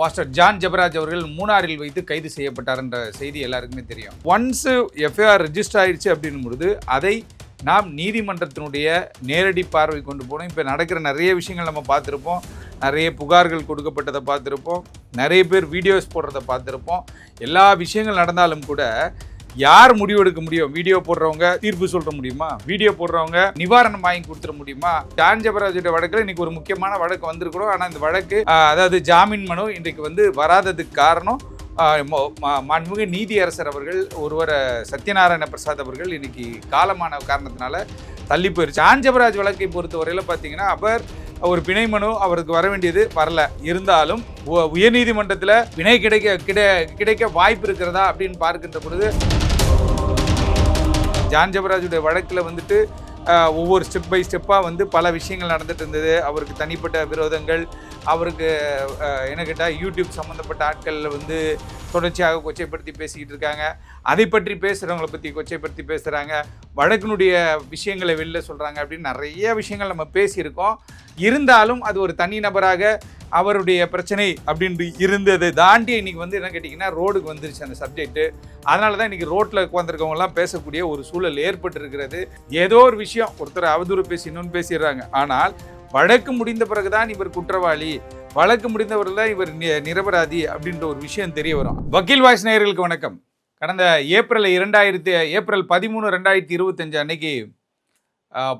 Pastor John Jebaraj அவர்கள் மூணாரில் வைத்து கைது செய்யப்பட்டார் என்ற செய்தி எல்லாருக்குமே தெரியும். ஒன்ஸ் எஃப்ஐஆர் ரெஜிஸ்டர் ஆயிடுச்சு அப்படின்னும் பொழுது அதை நாம் நீதிமன்றத்தினுடைய நேரடி பார்வை கொண்டு போனோம். இப்போ நடக்கிற நிறைய விஷயங்கள் நம்ம பார்த்துருப்போம். நிறைய புகார்கள் கொடுக்கப்பட்டதை பார்த்துருப்போம். நிறைய பேர் வீடியோஸ் போடுறதை பார்த்துருப்போம். எல்லா விஷயங்கள் நடந்தாலும் கூட யார் முடிவெடுக்க முடியும்? வீடியோ போடுறவங்க தீர்ப்பு சொல்ற முடியுமா? வீடியோ போடுறவங்க நிவாரணம் வாங்கி கொடுத்துட முடியுமா? ஜான் வழக்கில் இன்னைக்கு ஒரு முக்கியமான வழக்கு வந்திருக்கிறோம். ஆனால் இந்த வழக்கு அதாவது ஜாமீன் மனு இன்றைக்கு வந்து வராததுக்கு காரணம் ஆஹ், மாண்புமிகு நீதியரசர் அவர்கள் ஒருவரை சத்யநாராயண பிரசாத் அவர்கள் இன்னைக்கு காலமான காரணத்தினால தள்ளி போயிருச்சு. ஆஞ்சபராஜ் வழக்கை பொறுத்தவரையில் பார்த்தீங்கன்னா அவர் ஒரு பிணை மனு அவருக்கு வர வேண்டியது வரல. இருந்தாலும் உ- உயர்நீதிமன்றத்தில் பிணை கிடைக்க கிடை கிடைக்க வாய்ப்பு இருக்கிறதா அப்படின்னு பார்க்கின்ற பொழுது ஜான் ஜபராஜுடைய வழக்கில் வந்துட்டு ஒவ்வொரு ஸ்டெப் பை ஸ்டெப்பாக வந்து பல விஷயங்கள் நடந்துட்டு இருந்தது. அவருக்கு தனிப்பட்ட விரோதங்கள் அவருக்கு என்ன கேட்டால் யூடியூப் சம்மந்தப்பட்ட ஆட்களில் வந்து தொடர்ச்சியாக கொச்சைப்படுத்தி பேசிக்கிட்டு இருக்காங்க. அதை பற்றி பேசுகிறவங்கள பற்றி கொச்சைப்படுத்தி பேசுகிறாங்க வழக்கினுடைய விஷயங்களை வெளில சொல்கிறாங்க அப்படின்னு நிறைய விஷயங்கள் நம்ம பேசியிருக்கோம். இருந்தாலும் அது ஒரு தனி நபராக அவருடைய பிரச்சனை அப்படின்னு இருந்தது தாண்டி இன்றைக்கி வந்து என்ன கேட்டிங்கன்னா ரோடுக்கு வந்துருச்சு அந்த சப்ஜெக்ட்டு. அதனால தான் இன்றைக்கி ரோட்டில் உட்காந்துருக்கவங்கலாம் பேசக்கூடிய ஒரு சூழல் ஏற்பட்டிருக்கிறது. ஏதோ ஒரு விஷயம் ஒருத்தர் அவதூறு பேசி இன்னொன்று பேசிடுறாங்க. ஆனால் வழக்கு முடிந்த பிறகுதான் இவர் குற்றவாளி வழக்கு முடிந்தவர்கள் தான் இவர் நி- நிரபராதி அப்படின்ற ஒரு விஷயம் தெரிய வரும். வக்கீல் வாய்ஸ் நேயர்களுக்கு வணக்கம். கடந்த ஏப்ரல் இரண்டாயிரத்தி ஏப்ரல் பதிமூணு ரெண்டாயிரத்தி இருபத்தஞ்சு அன்னைக்கு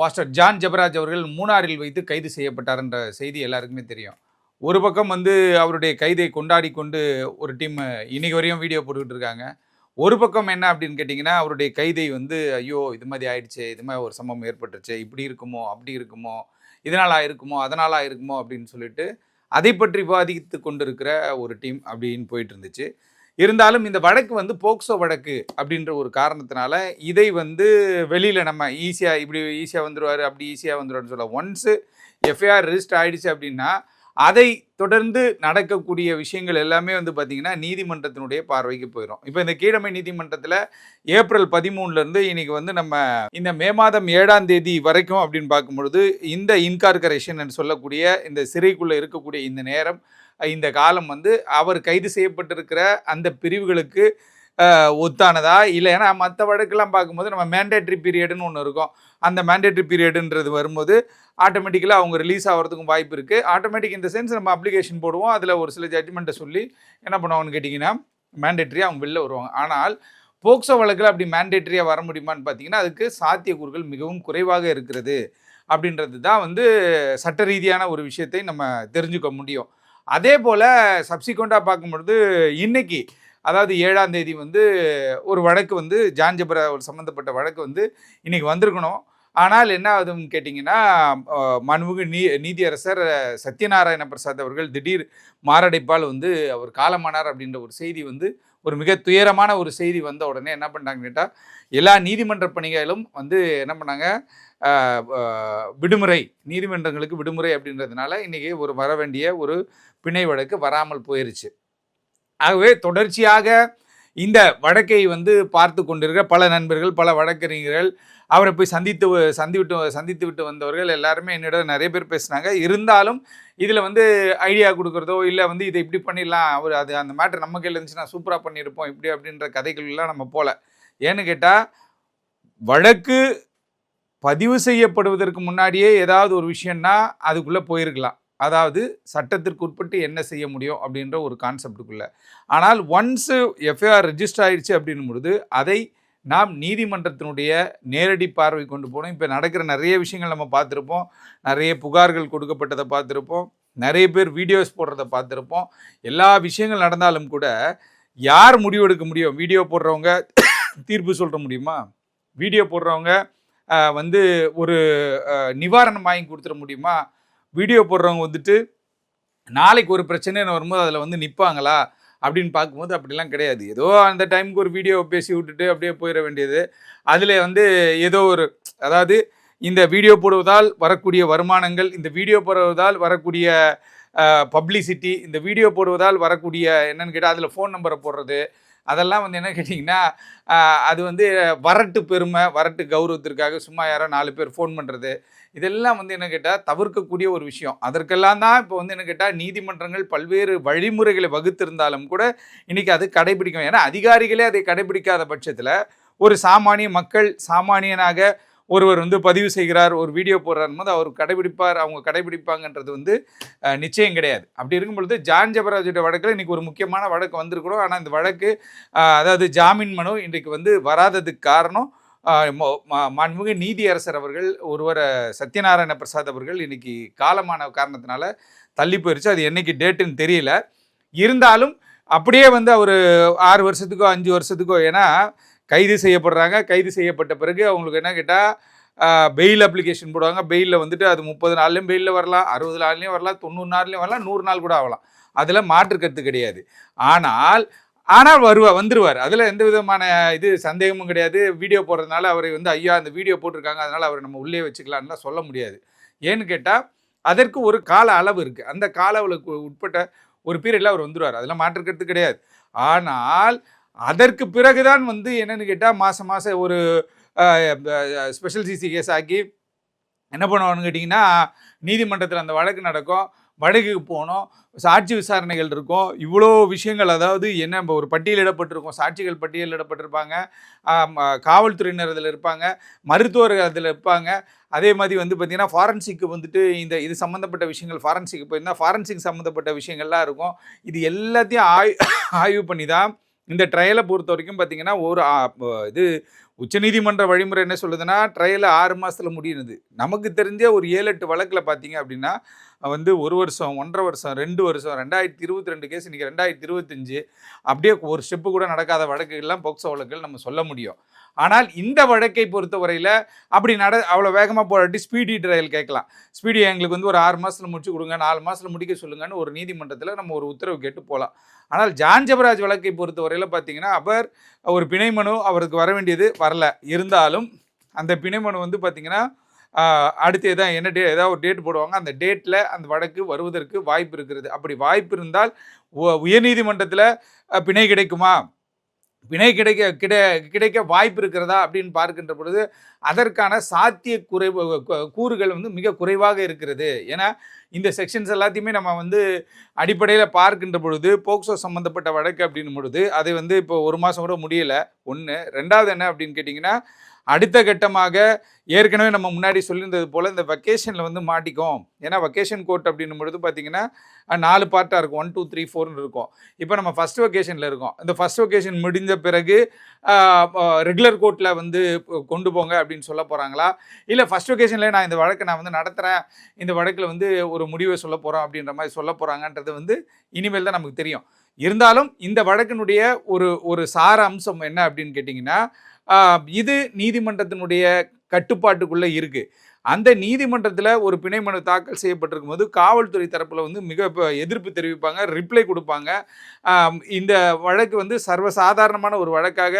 பாஸ்டர் ஜான் ஜெபராஜ் அவர்கள் மூணாரில் வைத்து கைது செய்யப்பட்டார் என்ற செய்தி எல்லாருக்குமே தெரியும். ஒரு பக்கம் வந்து அவருடைய கைதை கொண்டாடி கொண்டு ஒரு டீம் இன்னைக்கு வரையும் வீடியோ போட்டுக்கிட்டு இருக்காங்க. ஒரு பக்கம் என்ன அப்படின்னு கேட்டிங்கன்னா அவருடைய கைதை வந்து ஐயோ இது மாதிரி ஆயிடுச்சு இது மாதிரி ஒரு சம்பவம் ஏற்பட்டுருச்சு இப்படி இருக்குமோ அப்படி இருக்குமோ இதனால் ஆயிருக்குமோ அதனால் ஆயிருக்குமோ? அப்படின்னு சொல்லிட்டு அதை பற்றி விவாதித்து கொண்டிருக்கிற ஒரு டீம் அப்படின்னு போயிட்டு இருந்துச்சு. இருந்தாலும் இந்த வழக்கு வந்து போக்சோ வழக்கு அப்படின்ற ஒரு காரணத்தினால இதை வந்து வெளியில் நம்ம ஈஸியாக இப்படி ஈஸியாக வந்துடுவார் அப்படி ஈஸியாக வந்துடுவார்னு சொல்ல ஒன்ஸு எஃப்ஐஆர் ரிஜிஸ்டர் ஆகிடுச்சு அப்படின்னா அதை தொடர்ந்து நடக்கக்கூடிய விஷயங்கள் எல்லாமே வந்து பார்த்திங்கன்னா நீதிமன்றத்தினுடைய பார்வைக்கு போயிடும் இப்போ இந்த கீழமை நீதிமன்றத்தில் ஏப்ரல் பதிமூணுலேருந்து இன்னைக்கு வந்து நம்ம இந்த மே மாதம் ஏழாம் தேதி வரைக்கும் அப்படின்னு பார்க்கும்பொழுது இந்த இன்கார்கரேஷன் சொல்லக்கூடிய இந்த சிறைக்குள்ளே இருக்கக்கூடிய இந்த நேரம் இந்த காலம் வந்து அவர் கைது செய்யப்பட்டிருக்கிற அந்த பிரிவுகளுக்கு ஒத்தானதா? இல்லை ஏன்னா மற்ற வழக்கெல்லாம் பார்க்கும்போது நம்ம மேண்டேட்ரி பீரியடுன்னு ஒன்று இருக்கும். அந்த மேண்டேட்ரி பீரியடுன்றது வரும்போது ஆட்டோமேட்டிக்கலாக அவங்க ரிலீஸ் ஆகிறதுக்கும் வாய்ப்பு இருக்குது ஆட்டோமேட்டிக் இந்த சென்ஸ் நம்ம அப்ளிகேஷன் போடுவோம். அதில் ஒரு சில ஜட்ஜ்மெண்ட்டை சொல்லி என்ன பண்ணுவாங்கன்னு கேட்டிங்கன்னா மேண்டேட்ரியாக அவங்க வெளில வருவாங்க. ஆனால் போக்சோ வழக்கில் அப்படி மேண்டேட்ரியாக வர முடியுமான்னு பார்த்தீங்கன்னா அதுக்கு சாத்தியக்கூறுகள் மிகவும் குறைவாக இருக்கிறது. அப்படின்றது தான் வந்து சட்ட ரீதியான ஒரு விஷயத்தை நம்ம தெரிஞ்சுக்க முடியும். அதே போல் சப்சிக்வெண்ட்டாக பார்க்கும்பொழுது இன்னைக்கு அதாவது ஏழாம் தேதி வந்து ஒரு வழக்கு வந்து ஜான்ஜபுர ஒரு சம்மந்தப்பட்ட வழக்கு வந்து இன்னைக்கு வந்திருக்கணும். ஆனால் என்ன ஆகுதுன்னு கேட்டிங்கன்னா அஹ், நீ நீதியரசர் சத்யநாராயண பிரசாத் அவர்கள் திடீர் மாரடைப்பால் வந்து அவர் காலமானார் அப்படின்ற ஒரு செய்தி வந்து ஒரு மிக துயரமான ஒரு செய்தி வந்த உடனே என்ன பண்ணாங்கன்னு கேட்டால் எல்லா நீதிமன்ற பணிகளும் வந்து என்ன பண்ணாங்க விடுமுறை நீதிமன்றங்களுக்கு விடுமுறை அப்படின்றதுனால இன்றைக்கி ஒரு வர வேண்டிய ஒரு பிணை வழக்கு வராமல் போயிருச்சு. ஆகவே தொடர்ச்சியாக இந்த வழக்கை வந்து பார்த்து கொண்டிருக்கிற பல நண்பர்கள் பல வழக்கறிஞர்கள் அவரை போய் சந்தித்து சந்திவிட்டு சந்தித்து விட்டு வந்தவர்கள் எல்லாருமே என்னிடம் நிறைய பேர் பேசுனாங்க. இருந்தாலும் இதில் வந்து ஐடியா கொடுக்குறதோ இல்லை வந்து இதை இப்படி பண்ணிடலாம் அவர் அது அந்த மேட்ரு நம்ம கையில் இருந்துச்சுன்னா சூப்பராக பண்ணியிருப்போம் இப்படி அப்படின்ற கதைகள்லாம் நம்ம போகல ஏன்னு கேட்டால் வழக்கு பதிவு செய்யப்படுவதற்கு முன்னாடியே ஏதாவது ஒரு விஷயம்னா அதுக்குள்ளே போயிருக்கலாம். அதாவது சட்டத்திற்கு உட்பட்டு என்ன செய்ய முடியும் அப்படின்ற ஒரு கான்செப்டுக்குள்ளே. ஆனால் ஒன்ஸு எஃப்ஐஆர் ரெஜிஸ்டர் ஆயிடுச்சு அப்படின்னும் பொழுது அதை நாம் நீதிமன்றத்தினுடைய நேரடி பார்வை கொண்டு போனோம். இப்போ நடக்கிற நிறைய விஷயங்கள் நம்ம பார்த்துருப்போம். நிறைய புகார்கள் கொடுக்கப்பட்டதை பார்த்துருப்போம். நிறைய பேர் வீடியோஸ் போடுறதை பார்த்துருப்போம். எல்லா விஷயங்கள் நடந்தாலும் கூட யார் முடிவெடுக்க முடியும்? வீடியோ போடுறவங்க தீர்ப்பு சொல்ல முடியுமா? வீடியோ போடுறவங்க வந்து ஒரு நிவாரணம் வாங்கி கொடுத்துட முடியுமா? வீடியோ போடுறவங்க வந்துட்டு நாளைக்கு ஒரு பிரச்சனைன்னு வரும்போது அதில் வந்து நிற்பாங்களா அப்படின்னு பார்க்கும்போது அப்படிலாம் கிடையாது. ஏதோ அந்த டைமுக்கு ஒரு வீடியோ பேசி விட்டுட்டு அப்படியே போயிட வேண்டியது. அதில் வந்து ஏதோ ஒரு அதாவது இந்த வீடியோ போடுவதால் வரக்கூடிய வருமானங்கள் இந்த வீடியோ போடுவதால் வரக்கூடிய பப்ளிசிட்டி இந்த வீடியோ போடுவதால் வரக்கூடிய என்னென்னு கேட்டால் அதில் ஃபோன் நம்பரை போடுறது அதெல்லாம் வந்து என்ன கேட்டிங்கன்னா அது வந்து வரட்டு பெருமை வரட்டு கௌரவத்திற்காக சும்மா யாரோ நாலு பேர் ஃபோன் பண்ணுறது இதெல்லாம் வந்து என்ன கேட்டால் தவிர்க்கக்கூடிய ஒரு விஷயம். அதற்கெல்லாம் தான் இப்போ வந்து என்ன கேட்டால் நீதிமன்றங்கள் பல்வேறு வழிமுறைகளை வகுத்திருந்தாலும் கூட இன்றைக்கி அது கடைபிடிக்கும் ஏன்னா அதிகாரிகளே அதை கடைபிடிக்காத பட்சத்தில் ஒரு சாமானிய மக்கள் சாமானியனாக ஒருவர் வந்து பதிவு செய்கிறார் ஒரு வீடியோ போடுறார் போது அவர் கடைபிடிப்பார் அவங்க கடைபிடிப்பாங்கன்றது வந்து நிச்சயம் கிடையாது. அப்படி இருக்கும் பொழுது ஜான் ஜபராஜோட வழக்கில் இன்றைக்கி ஒரு முக்கியமான வழக்கு வந்திருக்கிறோம். ஆனால் இந்த வழக்கு அதாவது ஜாமீன் மனு இன்றைக்கு வந்து வராததுக்கு காரணம் அஹ், மாண்புமிகு நீதியரசர் அவர்கள் ஒருவரை சத்யநாராயண பிரசாத் அவர்கள் இன்றைக்கி காலமான காரணத்தினால தள்ளி போயிடுச்சு அது என்றைக்கு டேட்டுன்னு தெரியல. இருந்தாலும் அப்படியே வந்து அவர் ஆறு வருஷத்துக்கோ அஞ்சு வருஷத்துக்கோ ஏன்னா கைது செய்யப்படுறாங்க. கைது செய்யப்பட்ட பிறகு அவங்களுக்கு என்ன கேட்டால் பெயில் அப்ளிகேஷன் போடுவாங்க. பெயிலில் வந்துட்டு அது முப்பது நாள்லையும் பெயிலில் வரலாம் அறுபது நாள்லேயும் வரலாம் தொண்ணூறு நாள்லேயும் வரலாம் நூறு நாள் கூட ஆகலாம். அதில் மாற்று கருத்து கிடையாது. ஆனால் ஆனால் வருவார் வந்துருவார். அதில் எந்த விதமான இது சந்தேகமும் கிடையாது. வீடியோ போடுறதுனால அவரை வந்து ஐயா அந்த வீடியோ போட்டிருக்காங்க. அதனால் அவரை நம்ம உள்ளே வச்சுக்கலாம்லாம் சொல்ல முடியாது. ஏன்னு கேட்டால் அதற்கு ஒரு கால அளவு இருக்குது அந்த கால அளவுக்கு உட்பட்ட ஒரு பீரியடில் அவர் வந்துடுவார் அதில் மாற்று கிடையாது. ஆனால் அதற்கு பிறகுதான் வந்து என்னன்னு கேட்டால் மாதம் மாதம் ஒரு ஸ்பெஷல் சிசி கேஸ் ஆக்கி என்ன பண்ணுவான்னு கேட்டிங்கன்னா நீதிமன்றத்தில் அந்த வழக்கு நடக்கும். வழக்குக்கு போகணும் சாட்சி விசாரணைகள் இருக்கும். இவ்வளோ விஷயங்கள் அதாவது என்ன இப்போ ஒரு பட்டியலிடப்பட்டிருக்கும் சாட்சிகள் பட்டியலிடப்பட்டிருப்பாங்க காவல்துறையினர் அதில் இருப்பாங்க. மருத்துவர்கள் அதில் இருப்பாங்க. அதே மாதிரி வந்து பார்த்திங்கன்னா ஃபாரன்சிக்கு வந்துட்டு இந்த இது சம்மந்தப்பட்ட விஷயங்கள் ஃபாரன்சிக்கு போயிருந்தால் ஃபாரன்சிக் சம்மந்தப்பட்ட விஷயங்கள்லாம் இருக்கும். இது எல்லாத்தையும் ஆய் ஆய்வு பண்ணி தான் இந்த ட்ரையலை பொறுத்த வரைக்கும் பார்த்தீங்கன்னா ஒரு இது உச்சநீதிமன்ற வழிமுறை என்ன சொல்லுதுன்னா ட்ரையலை ஆறு மாதத்தில் முடியுது நமக்கு தெரிஞ்ச ஒரு ஏழு எட்டு வழக்கில் பார்த்தீங்க அப்படின்னா வந்து ஒரு வருஷம் ஒன்றரை வருஷம் ரெண்டு வருஷம் ரெண்டாயிரத்தி இருபத்தி ரெண்டு கேஸ் இன்றைக்கி ரெண்டாயிரத்தி இருபத்தஞ்சு அப்படியே ஒரு ஸ்டெப்பு கூட நடக்காத வழக்குகள்லாம் போக்சோ வழக்குகள் நம்ம சொல்ல முடியும். ஆனால் இந்த வழக்கை பொறுத்தவரையில் அப்படி நட அவ்வளோ வேகமாக போராட்டி ஸ்பீடி ட்ரையல் கேட்கலாம். ஸ்பீடி எங்களுக்கு வந்து ஒரு ஆறு மாதத்தில் முடிச்சு கொடுங்க நாலு மாதத்தில் முடிக்க சொல்லுங்கன்னு ஒரு நீதிமன்றத்தில் நம்ம ஒரு உத்தரவு கேட்டு போகலாம் ஆனால் ஜான் ஜபராஜ் வழக்கை பொறுத்தவரையில் பார்த்தீங்கன்னா அவர் ஒரு பிணை மனு அவருக்கு வர வேண்டியது வரல. இருந்தாலும் அந்த பிணை மனு வந்து பார்த்திங்கன்னா அடுத்து எதாவது என்ன டே ஏதாவது ஒரு டேட் போடுவாங்க அந்த டேட்டில் அந்த வழக்கு வருவதற்கு வாய்ப்பு இருக்கிறது. அப்படி வாய்ப்பு இருந்தால் உ- உயர்நீதிமன்றத்தில் பிணை கிடைக்குமா? பிணை கிடைக்க கிடை கிடைக்க வாய்ப்பு இருக்கிறதா அப்படின்னு பார்க்கின்ற பொழுது அதற்கான சாத்திய குறைவு கூறுகள் வந்து மிக குறைவாக இருக்கிறது. ஏன்னா இந்த செக்ஷன்ஸ் எல்லாத்தையுமே நம்ம வந்து அடிப்படையில் பார்க்கின்ற பொழுது போக்சோ சம்மந்தப்பட்ட வழக்கு அப்படின்னும் பொழுது அது வந்து இப்போ ஒரு மாதம் கூட முடியலை. ஒன்று ரெண்டாவது என்ன அப்படின்னு கேட்டிங்கன்னா அடுத்த கட்டமாக ஏற்கனவே நம்ம முன்னாடி சொல்லியிருந்தது போல் இந்த வெக்கேஷனில் வந்து மாட்டிக்கும். ஏன்னா வெக்கேஷன் கோர்ட் அப்படின்னும் பொழுது பார்த்தீங்கன்னா நாலு பார்ட்டாக இருக்கும். ஒன் டூ த்ரீ ஃபோர்னு இருக்கும். இப்போ நம்ம ஃபஸ்ட் வெக்கேஷனில் இருக்கோம். இந்த ஃபஸ்ட் வெக்கேஷன் முடிஞ்ச பிறகு ரெகுலர் கோர்ட்டில் வந்து கொண்டு போங்க அப்படின்னு சொல்ல போகிறாங்களா இல்லை ஃபஸ்ட் வெக்கேஷனில் நான் இந்த வழக்கை நான் வந்து நடத்துகிறேன் இந்த வழக்கில் வந்து ஒரு முடிவை சொல்ல போகிறோம் அப்படின்ற மாதிரி சொல்ல போகிறாங்கன்றது வந்து இனிமேல் தான் நமக்கு தெரியும். இருந்தாலும் இந்த வழக்கினுடைய ஒரு ஒரு சார அம்சம் என்ன அப்படின்னு கேட்டிங்கன்னா இது நீதிமன்றத்தினுடைய கட்டுப்பாட்டுக்குள்ளே இருக்குது அந்த நீதிமன்றத்தில் ஒரு பிணை மனு தாக்கல் செய்யப்பட்டிருக்கும் போது காவல்துறை தரப்பில் வந்து மிக எதிர்ப்பு தெரிவிப்பாங்க ரிப்ளை கொடுப்பாங்க. இந்த வழக்கு வந்து சர்வசாதாரணமான ஒரு வழக்காக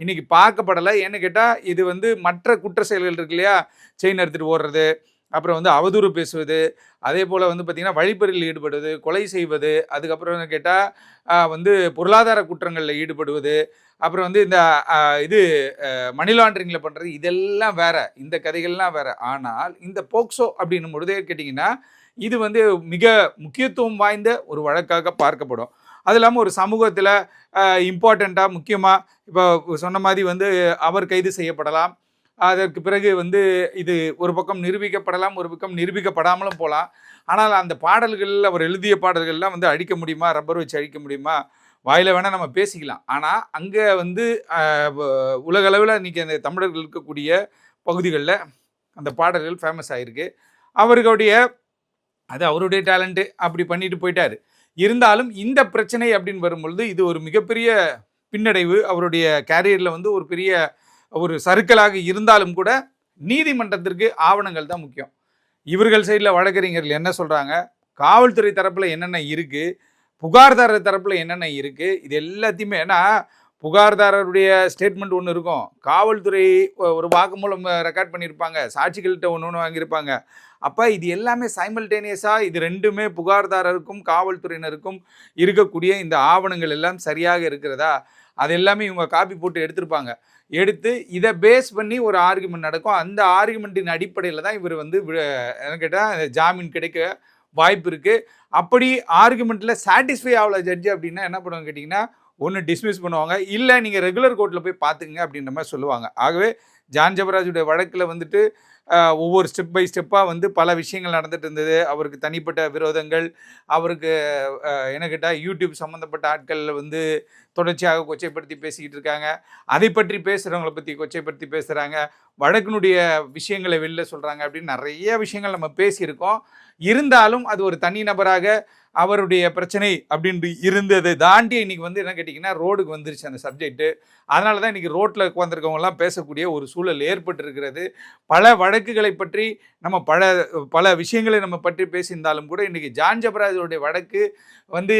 இன்றைக்கி பார்க்கப்படலை. ஏன்னு கேட்டால் இது வந்து மற்ற குற்ற செயல்கள் இருக்கு இல்லையா? செயின் எடுத்துகிட்டு ஓடுறது அப்புறம் வந்து அவதூறு பேசுவது அதே போல் வந்து பார்த்திங்கன்னா வழிப்பறியில் ஈடுபடுவது கொலை செய்வது அதுக்கப்புறம் கேட்டால் வந்து பொருளாதார குற்றங்களில் ஈடுபடுவது அப்புறம் வந்து இந்த இது மணி லாண்டரிங்கில் பண்ணுறது இதெல்லாம் வேறு. இந்த கதைகள்லாம் வேறு. ஆனால் இந்த போக்சோ அப்படின்னும் பொழுதே கேட்டிங்கன்னா இது வந்து மிக முக்கியத்துவம் வாய்ந்த ஒரு வழக்காக பார்க்கப்படும். அது இல்லாமல் ஒரு சமூகத்தில் இம்பார்ட்டண்ட்டாக முக்கியமாக இப்போ சொன்ன மாதிரி வந்து அவர் கைது செய்யப்படலாம். அதற்கு பிறகு வந்து இது ஒரு பக்கம் நிரூபிக்கப்படலாம் ஒரு பக்கம் நிரூபிக்கப்படாமலும் போகலாம் ஆனால் அந்த பாடல்கள் அவர் எழுதிய பாடல்கள்லாம் வந்து அழிக்க முடியுமா? ரப்பர் வச்சு அழிக்க முடியுமா? வாயில் வேணால் நம்ம பேசிக்கலாம். ஆனால் அங்கே வந்து உலகளவில் இன்றைக்கி அந்த தமிழர்கள் இருக்கக்கூடிய பகுதிகளில் அந்த பாடல்கள் ஃபேமஸ் ஆகிருக்கு அவர்களுடைய அது அவருடைய டேலண்ட்டு அப்படி பண்ணிட்டு போயிட்டாரு. இருந்தாலும் இந்த பிரச்சனை அப்படின்னு வரும்பொழுது இது ஒரு மிகப்பெரிய பின்னடைவு. அவருடைய கேரியரில் வந்து ஒரு பெரிய ஒரு சறுக்கலாக இருந்தாலும் கூட நீதிமன்றத்திற்கு ஆவணங்கள் தான் முக்கியம். இவர்கள் சைடில் வழக்கறிஞர்கள் என்ன சொல்கிறாங்க காவல்துறை தரப்பில் என்னென்ன இருக்குது புகார்தாரர் தரப்பில் என்னென்ன இருக்குது இது எல்லாத்தையுமே ஏன்னா புகார்தாரருடைய ஸ்டேட்மெண்ட் ஒன்று இருக்கும். காவல்துறை ஒரு வாக்குமூலம் ரெக்கார்ட் பண்ணியிருப்பாங்க சாட்சிகள்கிட்ட ஒன்று ஒன்று வாங்கியிருப்பாங்க. அப்போ இது எல்லாமே சைமல்டேனியஸாக இது ரெண்டுமே புகார்தாரருக்கும் காவல்துறையினருக்கும் இருக்கக்கூடிய இந்த ஆவணங்கள் எல்லாம் சரியாக இருக்கிறதா? அது எல்லாமே இவங்க காப்பி போட்டு எடுத்திருப்பாங்க. எடுத்து இதை பேஸ் பண்ணி ஒரு ஆர்குமெண்ட் நடக்கும். அந்த ஆர்குமெண்ட்டின் அடிப்படையில் தான் இவர் வந்து என்ன கேட்டால் ஜாமீன் கிடைக்க வாய்ப்பு இருக்குது அப்படி ஆர்குமெண்ட்டில் சாட்டிஸ்ஃபை ஆகல ஜட்ஜு அப்படின்னா என்ன பண்ணுவாங்க கேட்டிங்கன்னா ஒன்று டிஸ்மிஸ் பண்ணுவாங்க. இல்லை நீங்கள் ரெகுலர் கோர்ட்டில் போய் பார்த்துக்குங்க அப்படின்ற மாதிரி சொல்லுவாங்க. ஆகவே ஜான் ஜபராஜுடைய வழக்கில் வந்துட்டு ஒவ்வொரு ஸ்டெப் பை ஸ்டெப்பாக வந்து பல விஷயங்கள் நடந்துட்டு இருந்தது. அவருக்கு தனிப்பட்ட விரோதங்கள் அவருக்கு என்ன கேட்டால் யூடியூப் சம்மந்தப்பட்ட ஆட்களில் வந்து தொடர்ச்சியாக கொச்சைப்படுத்தி பேசிக்கிட்டு இருக்காங்க. அதை பற்றி பேசுகிறவங்கள பற்றி கொச்சைப்படுத்தி பேசுகிறாங்க வழக்கினுடைய விஷயங்களை வெளில சொல்கிறாங்க அப்படின்னு நிறைய விஷயங்கள் நம்ம பேசியிருக்கோம். இருந்தாலும் அது ஒரு தனி நபராக அவருடைய பிரச்சனை அப்படின்ட்டு இருந்ததை. தாண்டி இன்றைக்கி வந்து என்ன கேட்டிங்கன்னா ரோடுக்கு வந்துருச்சு அந்த சப்ஜெக்ட்டு அதனால தான் இன்றைக்கி ரோட்டில் உட்காந்துருக்கவங்கலாம் பேசக்கூடிய ஒரு சூழல் ஏற்பட்டிருக்கிறது. பல வழக்குகளை பற்றி நம்ம பல பல விஷயங்களை நம்ம பற்றி பேசியிருந்தாலும் கூட இன்றைக்கி ஜான் ஜபராஜருடைய வழக்கு வந்து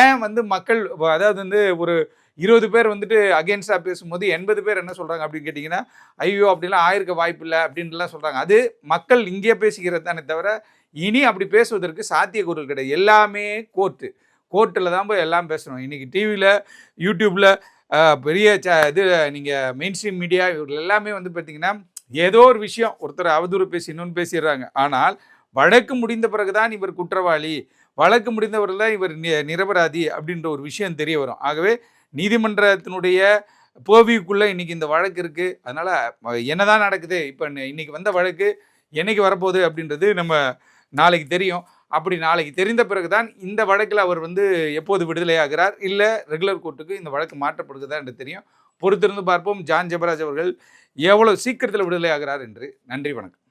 ஏன் வந்து மக்கள் அதாவது வந்து ஒரு இருபது பேர் வந்துட்டு அகேன்ஸ்டாக பேசும்போது எண்பது பேர் என்ன சொல்கிறாங்க அப்படின்னு கேட்டிங்கன்னா ஐயோ அப்படிலாம் ஆயிருக்க வாய்ப்பு இல்லை அப்படின்ட்டுலாம் சொல்கிறாங்க அது மக்கள் இங்கே பேசிக்கிறது தானே தவிர இனி அப்படி பேசுவதற்கு சாத்தியக்கூறுகள் கிடையாது. எல்லாமே கோர்ட்டு கோர்ட்டில் தான் போய் எல்லாம் பேசணும். இன்றைக்கி டிவியில் யூடியூப்பில் பெரிய ச இது நீங்கள் மெயின் ஸ்ட்ரீம் மீடியா இவர்கள் எல்லாமே வந்து பார்த்திங்கன்னா ஏதோ ஒரு விஷயம் ஒருத்தர் அவதூறு பேசி இன்னொன்று பேசிடுறாங்க. ஆனால் வழக்கு முடிந்த பிறகு தான் இவர் குற்றவாளி. வழக்கு முடிந்தவர்கள் தான் இவர் நிரபராதி அப்படின்ற ஒரு விஷயம் தெரிய வரும். ஆகவே நீதிமன்றத்தினுடைய போவிக்குள்ளே இன்றைக்கி இந்த வழக்கு இருக்குது அதனால் என்னதான் நடக்குது இப்போ இன்றைக்கி வந்த வழக்கு என்னைக்கு வரப்போகுது அப்படின்றது நம்ம நாளைக்கு தெரியும். அப்படி நாளைக்கு தெரிந்த பிறகு தான் இந்த வழக்கில் அவர் வந்து எப்போது விடுதலையாகிறார் இல்லை ரெகுலர் கோர்ட்டுக்கு இந்த வழக்கு மாற்றப்படுகிறதா என்று தெரியும். பொறுத்திருந்து பார்ப்போம். ஜான் ஜெபராஜ் அவர்கள் எவ்வளோ சீக்கிரத்தில் விடுதலையாகிறார் என்று. நன்றி வணக்கம்.